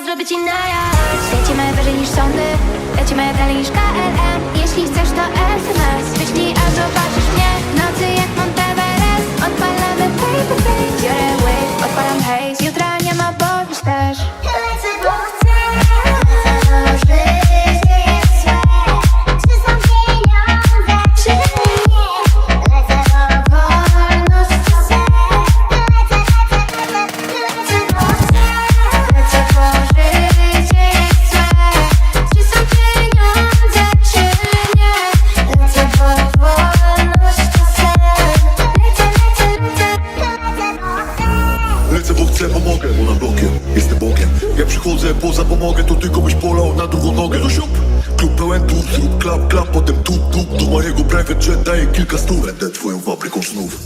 i zrobi ci najazd Świecimy wyżej niż sądy Lecimy dalej niż KLM Jeśli chcesz to SMS Wyślij, a zobaczysz Lecę, bo chcę, pomogę, bo na blokiem jestem Bogiem. Jak przychodzę poza pomogę, to tylko byś polał na drugą nogę. No siup, klub pełen tu, zrób klap, klap, potem tu, tu Do mojego private jet daję kilka stów Będę twoją fabryką snów.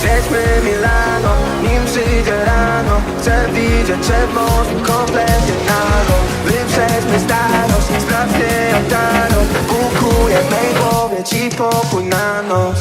Zjedźmy Milano, nim przyjdzie rano. Chcę widzieć morzem kompletnie nago Wyprzedźmy starość, sprawdźmy jak Thanos Bukuję w mej głowie ci pokój na noc